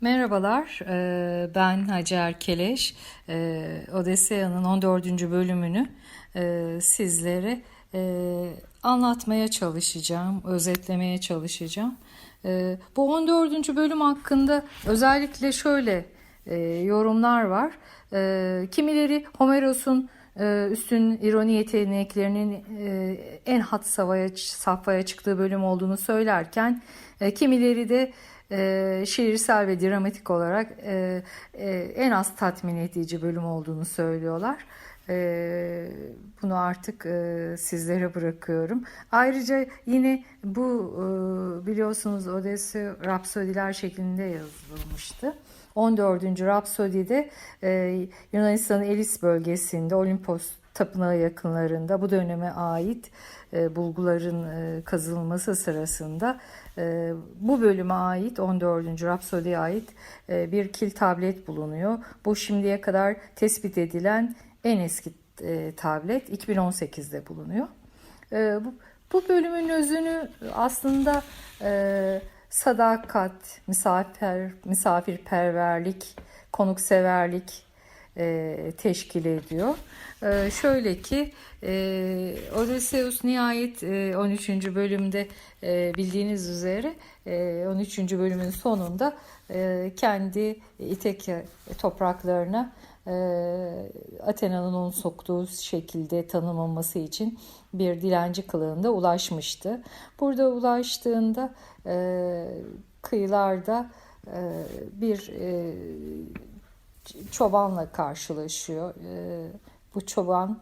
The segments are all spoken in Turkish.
Merhabalar, eee, ben Hacer Keleş. Eee, Odesseya'nın 14. bölümünü eee, sizlere anlatmaya çalışacağım, özetlemeye çalışacağım. Bu 14. bölüm hakkında özellikle şöyle yorumlar var. Kimileri Homeros'un üstün ironi yeteneklerinin eee, en hat safhaya, safhaya çıktığı bölüm olduğunu söylerken, eee, kimileri de e, şiirsel ve dramatik olarak e, e, en az tatmin edici bölüm olduğunu söylüyorlar. E, bunu artık e, sizlere bırakıyorum. Ayrıca yine bu e, biliyorsunuz Odessa Rapsodiler şeklinde yazılmıştı. 14. Rapsodi'de e, Yunanistan'ın Elis bölgesinde Olimpos tapınağı yakınlarında bu döneme ait e, bulguların e, kazılması sırasında e, bu bölüme ait 14. Rapsodi'ye ait e, bir kil tablet bulunuyor. Bu şimdiye kadar tespit edilen en eski e, tablet 2018'de bulunuyor. E, bu, bu bölümün özünü aslında e, sadakat, misafir, misafirperverlik, konukseverlik e, teşkil ediyor. E, şöyle ki e, Odysseus nihayet e, 13. bölümde e, bildiğiniz üzere e, 13. bölümün sonunda e, kendi İtekya topraklarına Athena'nın onu soktuğu şekilde tanımlanması için bir dilenci kılığında ulaşmıştı. Burada ulaştığında e, kıyılarda e, bir e, çobanla karşılaşıyor. Bu çoban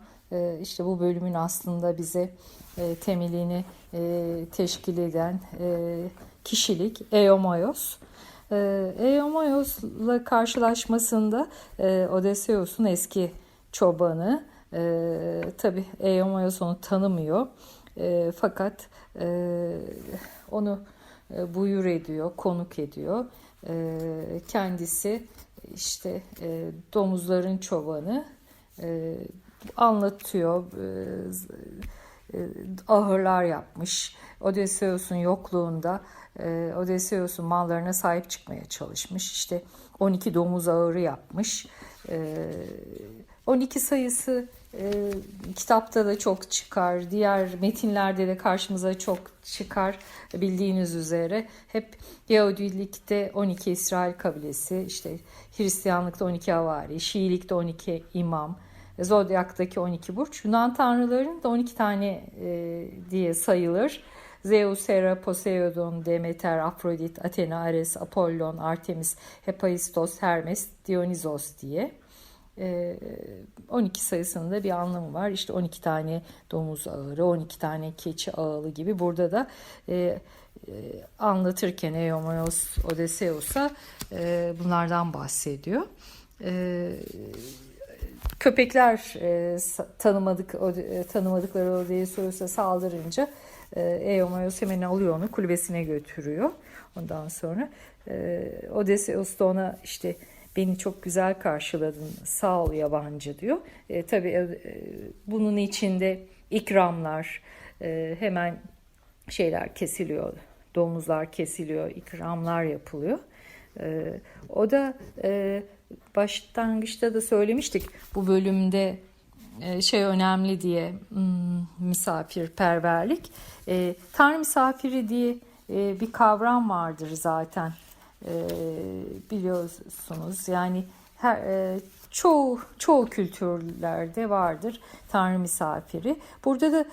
işte bu bölümün aslında bize temelini teşkil eden kişilik Eomayos. E, Eomayos'la karşılaşmasında e, Odysseus'un eski çobanı e, tabi Eomayos onu tanımıyor e, fakat e, onu e, buyur ediyor, konuk ediyor. E, kendisi işte e, domuzların çobanı e, anlatıyor. E, ahırlar yapmış. Odysseus'un yokluğunda e, Odysseus'un mallarına sahip çıkmaya çalışmış. İşte 12 domuz ağırı yapmış. E, 12 sayısı e, kitapta da çok çıkar. Diğer metinlerde de karşımıza çok çıkar. Bildiğiniz üzere hep Yahudilikte 12 İsrail kabilesi, işte Hristiyanlıkta 12 havari, Şiilikte 12 imam, Zodyak'taki 12 burç. Yunan tanrıların da 12 tane e, diye sayılır. Zeus, Hera, Poseidon, Demeter, Afrodit, Athena, Ares, Apollon, Artemis, Hephaistos, Hermes, Dionysos diye. 12 sayısının da bir anlamı var. İşte 12 tane domuz ağırı, 12 tane keçi ağılı gibi. Burada da e, e, anlatırken Eomeos Odysseus'a e, bunlardan bahsediyor. E, köpekler e, tanımadık e, tanımadıkları Odysseus'a saldırınca e, Eomeos hemen alıyor onu kulübesine götürüyor. Ondan sonra e, Odysseus da ona işte beni çok güzel karşıladın sağ ol yabancı diyor. E, tabii e, bunun içinde ikramlar e, hemen şeyler kesiliyor domuzlar kesiliyor ikramlar yapılıyor. E, o da e, başlangıçta da söylemiştik bu bölümde e, şey önemli diye hmm, misafirperverlik. E, Tanrı misafiri diye e, bir kavram vardır zaten e, biliyorsunuz. Yani her, çoğu çoğu kültürlerde vardır Tanrı misafiri. Burada da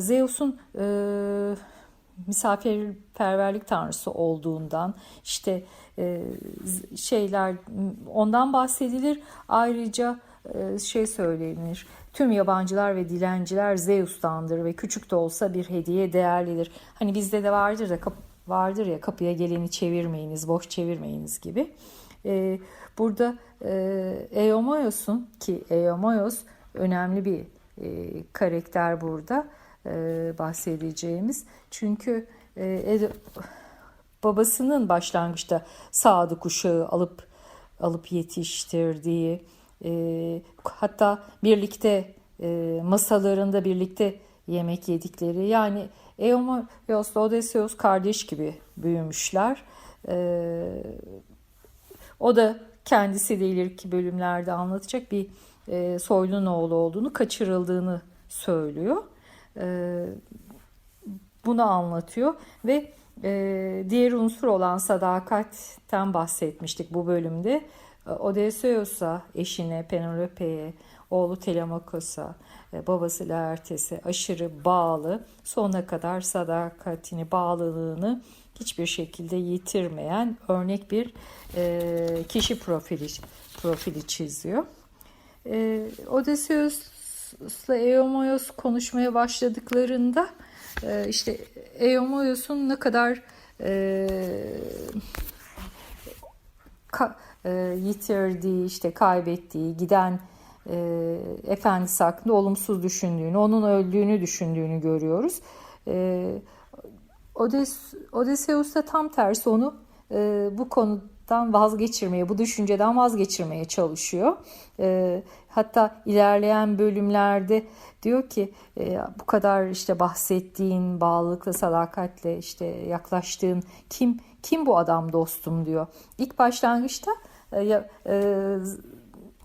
Zeus'un e, misafirperverlik tanrısı olduğundan işte şeyler ondan bahsedilir. Ayrıca e, şey söylenir. Tüm yabancılar ve dilenciler Zeus'tandır ve küçük de olsa bir hediye değerlidir. Hani bizde de vardır da vardır ya kapıya geleni çevirmeyiniz, boş çevirmeyiniz gibi. E, burada e, Eomoyos'un ki Eomoyos önemli bir e, karakter burada e, bahsedeceğimiz. Çünkü e, babasının başlangıçta sadık uşağı alıp alıp yetiştirdiği e, hatta birlikte e, masalarında birlikte yemek yedikleri yani Eomoyos Odysseus kardeş gibi büyümüşler. E, O da kendisi de ileriki bölümlerde anlatacak bir e, soylun oğlu olduğunu, kaçırıldığını söylüyor. E, bunu anlatıyor ve e, diğer unsur olan sadakatten bahsetmiştik bu bölümde. E, Odysseus'a, eşine Penelope'ye, oğlu Telemakos'a, e, babası Laertes'e aşırı bağlı, sonuna kadar sadakatini, bağlılığını hiçbir şekilde yitirmeyen örnek bir e, kişi profili profili çiziyor. E, Odysseus'la Eomoyos konuşmaya başladıklarında e, işte Eomoyos'un ne kadar e, ka, e, yitirdiği, işte kaybettiği, giden e, efendisi hakkında olumsuz düşündüğünü, onun öldüğünü düşündüğünü görüyoruz. E, Odes, Odysseus da tam tersi onu e, bu konudan vazgeçirmeye, bu düşünceden vazgeçirmeye çalışıyor. E, hatta ilerleyen bölümlerde diyor ki e, bu kadar işte bahsettiğin bağlılıkla, sadakatle işte yaklaştığın kim kim bu adam dostum diyor. İlk başlangıçta e, e,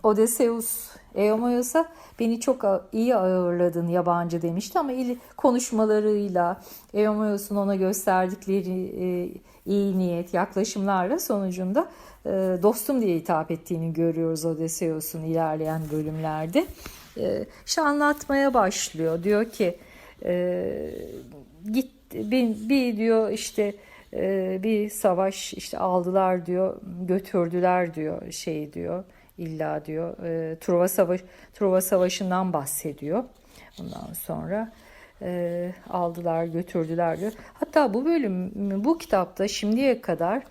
Odysseus Eomoyos'a beni çok iyi ağırladın yabancı demişti ama il konuşmalarıyla Eomoyos'un ona gösterdikleri e, iyi niyet yaklaşımlarla sonucunda dostum diye hitap ettiğini görüyoruz Odysseus'un ilerleyen bölümlerde. E, işte anlatmaya başlıyor. Diyor ki e, git bir, bir diyor işte e, bir savaş işte aldılar diyor götürdüler diyor şey diyor illa diyor e, Truva Savaş Truva Savaşı'ndan bahsediyor. Ondan sonra aldılar götürdüler diyor. Hatta bu bölüm bu kitapta şimdiye kadar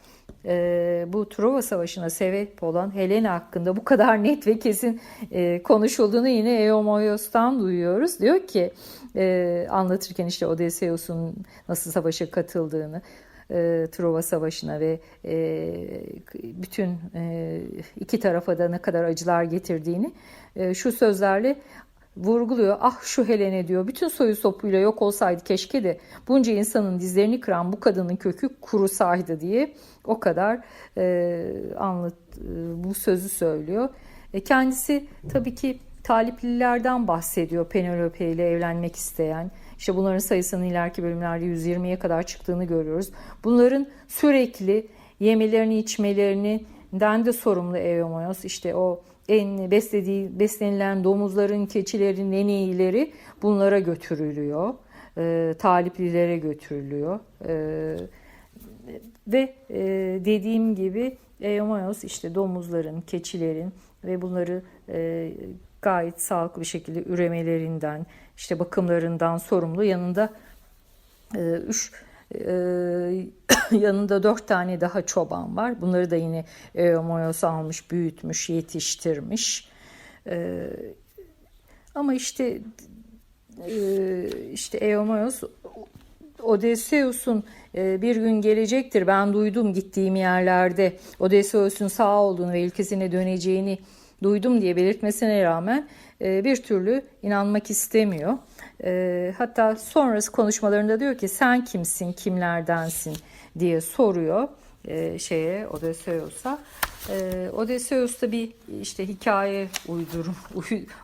e, bu Truva Savaşı'na sebep olan Helena hakkında bu kadar net ve kesin e, konuşulduğunu yine Eomoyos'tan duyuyoruz. Diyor ki e, anlatırken işte Odysseus'un nasıl savaşa katıldığını e, Truva Savaşı'na ve e, bütün e, iki tarafa da ne kadar acılar getirdiğini e, şu sözlerle vurguluyor. Ah şu Helene diyor. Bütün soyu sopuyla yok olsaydı keşke de bunca insanın dizlerini kıran bu kadının kökü kurusaydı diye o kadar e, anlat e, bu sözü söylüyor. E, kendisi tabii ki taliplilerden bahsediyor Penelope ile evlenmek isteyen. İşte bunların sayısının ileriki bölümlerde 120'ye kadar çıktığını görüyoruz. Bunların sürekli yemelerini içmelerinden de sorumlu Eomoyos. İşte o en beslediği, beslenilen domuzların, keçilerin en iyileri bunlara götürülüyor. E, taliplilere götürülüyor. E, ve e, dediğim gibi Eomoyos işte domuzların, keçilerin ve bunları e, gayet sağlıklı bir şekilde üremelerinden, işte bakımlarından sorumlu. Yanında e, üç yanında dört tane daha çoban var. Bunları da yine Eomoyos almış, büyütmüş, yetiştirmiş. E, ama işte e, işte Eomoyos Odysseus'un e, bir gün gelecektir. Ben duydum gittiğim yerlerde Odysseus'un sağ olduğunu ve ülkesine döneceğini duydum diye belirtmesine rağmen e, bir türlü inanmak istemiyor. E, hatta sonrası konuşmalarında diyor ki sen kimsin, kimlerdensin diye soruyor e, şeye Odysseus'a. Odysseus da bir işte hikaye uydurum,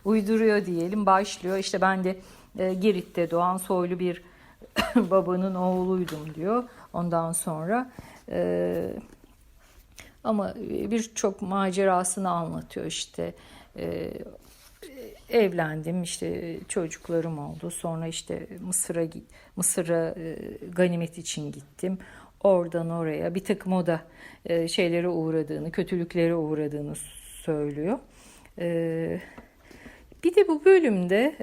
uyduruyor diyelim başlıyor. İşte ben de Girit'te doğan soylu bir babanın oğluydum diyor. Ondan sonra ama birçok macerasını anlatıyor işte evlendim işte çocuklarım oldu sonra işte Mısır'a Mısır'a e, ganimet için gittim oradan oraya bir takım o da e, şeylere uğradığını kötülüklere uğradığını söylüyor e, bir de bu bölümde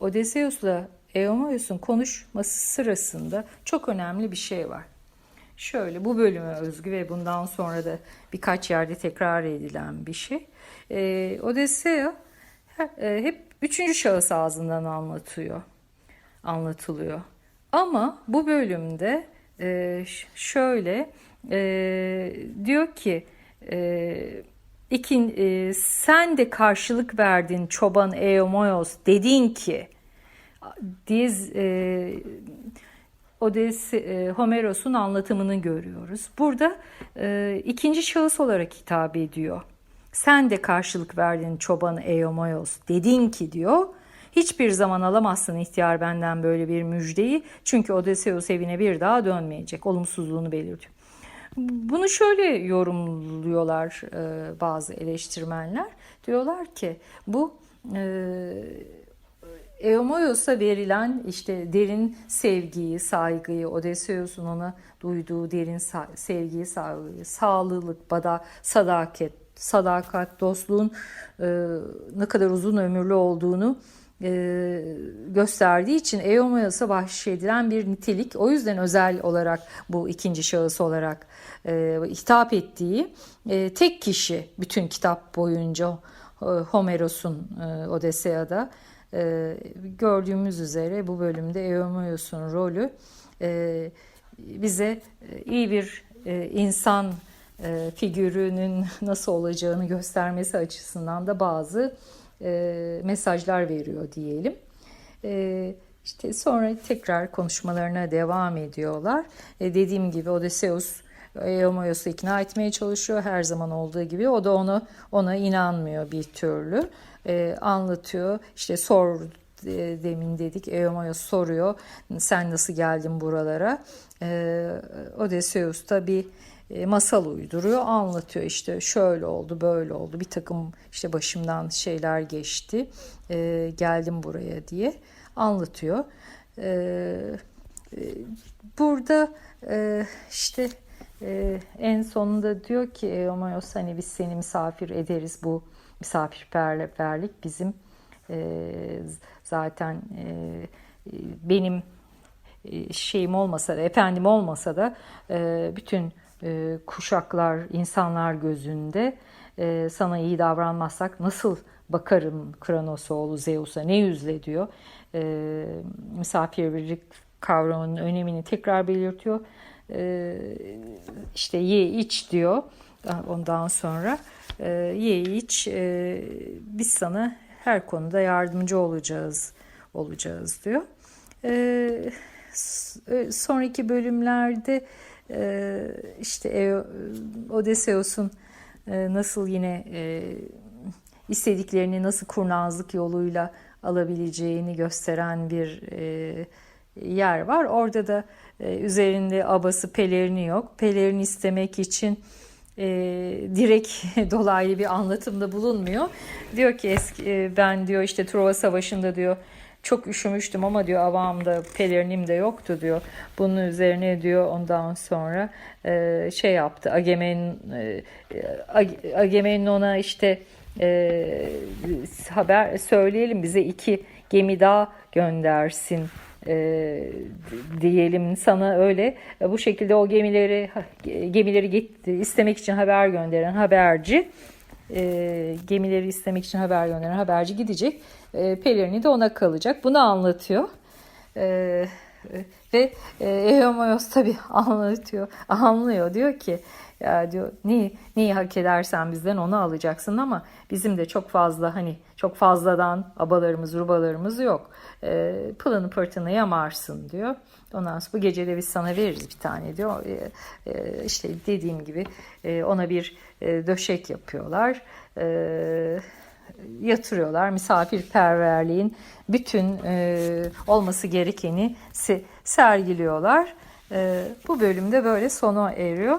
Odysseus'la Eomoyos'un konuşması sırasında çok önemli bir şey var. Şöyle bu bölüme özgü ve bundan sonra da birkaç yerde tekrar edilen bir şey. E, Odessea e, hep üçüncü şahıs ağzından anlatıyor, anlatılıyor. Ama bu bölümde e, şöyle e, diyor ki e, ikin, e, sen de karşılık verdin çoban Eomoyos dedin ki diz e, Odesi, e, Homeros'un anlatımını görüyoruz. Burada e, ikinci şahıs olarak hitap ediyor. Sen de karşılık verdin çobanı Eomoyos. Dedin ki diyor. Hiçbir zaman alamazsın ihtiyar benden böyle bir müjdeyi. Çünkü Odysseus evine bir daha dönmeyecek. Olumsuzluğunu belirtiyor. Bunu şöyle yorumluyorlar e, bazı eleştirmenler. Diyorlar ki bu e, Eomoyos'a verilen işte derin sevgiyi, saygıyı, Odysseus'un ona duyduğu derin sa- sevgiyi, saygıyı, sağlılık, bada, sadakat, sadakat, dostluğun e, ne kadar uzun ömürlü olduğunu e, gösterdiği için Eomoyos'a bahşedilen bir nitelik. O yüzden özel olarak bu ikinci şahıs olarak e, hitap ettiği e, tek kişi bütün kitap boyunca e, Homeros'un e, Odyssea'da e, gördüğümüz üzere bu bölümde Eomoyos'un rolü e, bize e, iyi bir e, insan e, figürünün nasıl olacağını göstermesi açısından da bazı e, mesajlar veriyor diyelim. E, işte sonra tekrar konuşmalarına devam ediyorlar. E, dediğim gibi Odysseus Eomoyos'u ikna etmeye çalışıyor her zaman olduğu gibi. O da onu ona inanmıyor bir türlü. E, anlatıyor. İşte sor e, demin dedik. Eomoyos soruyor. Sen nasıl geldin buralara? E, Odysseus da masal uyduruyor, anlatıyor işte şöyle oldu, böyle oldu, bir takım işte başımdan şeyler geçti, e, geldim buraya diye anlatıyor. E, e, burada e, işte e, en sonunda diyor ki Eomayos hani biz seni misafir ederiz bu misafirperverlik bizim e, zaten e, benim e, şeyim olmasa da efendim olmasa da e, bütün e, kuşaklar insanlar gözünde e, sana iyi davranmazsak nasıl bakarım Kronos oğlu Zeus'a ne yüzle diyor. E, misafirlik kavramının önemini tekrar belirtiyor. E, işte ye iç diyor. Ondan sonra e, ye iç e, biz sana her konuda yardımcı olacağız olacağız diyor. E, sonraki bölümlerde e, işte Odysseus'un e, nasıl yine e, istediklerini nasıl kurnazlık yoluyla alabileceğini gösteren bir e, yer var. Orada da e, üzerinde abası pelerini yok. Pelerini istemek için e, direkt dolaylı bir anlatımda bulunmuyor. Diyor ki eski e, ben diyor işte Truva Savaşı'nda diyor çok üşümüştüm ama diyor avamda pelerinim de yoktu diyor. Bunun üzerine diyor ondan sonra e, şey yaptı. Agemen e, Agemen ona işte e, haber söyleyelim bize iki gemi daha göndersin e, diyelim sana öyle bu şekilde o gemileri gemileri git, istemek için haber gönderen haberci e, gemileri istemek için haber gönderen haberci gidecek. E, pelerini de ona kalacak. Bunu anlatıyor. E, ve e, Eomoyos tabi anlatıyor anlıyor. Diyor ki ya diyor neyi, neyi hak edersen bizden onu alacaksın ama bizim de çok fazla hani çok fazladan abalarımız rubalarımız yok. E, pılını pırtını yamarsın diyor. Ondan sonra bu gece de biz sana veririz bir tane diyor. E, e, işte dediğim gibi e, ona bir e, döşek yapıyorlar. E, yatırıyorlar. Misafirperverliğin bütün e, olması gerekeni se- sergiliyorlar. E, bu bölümde böyle sona eriyor.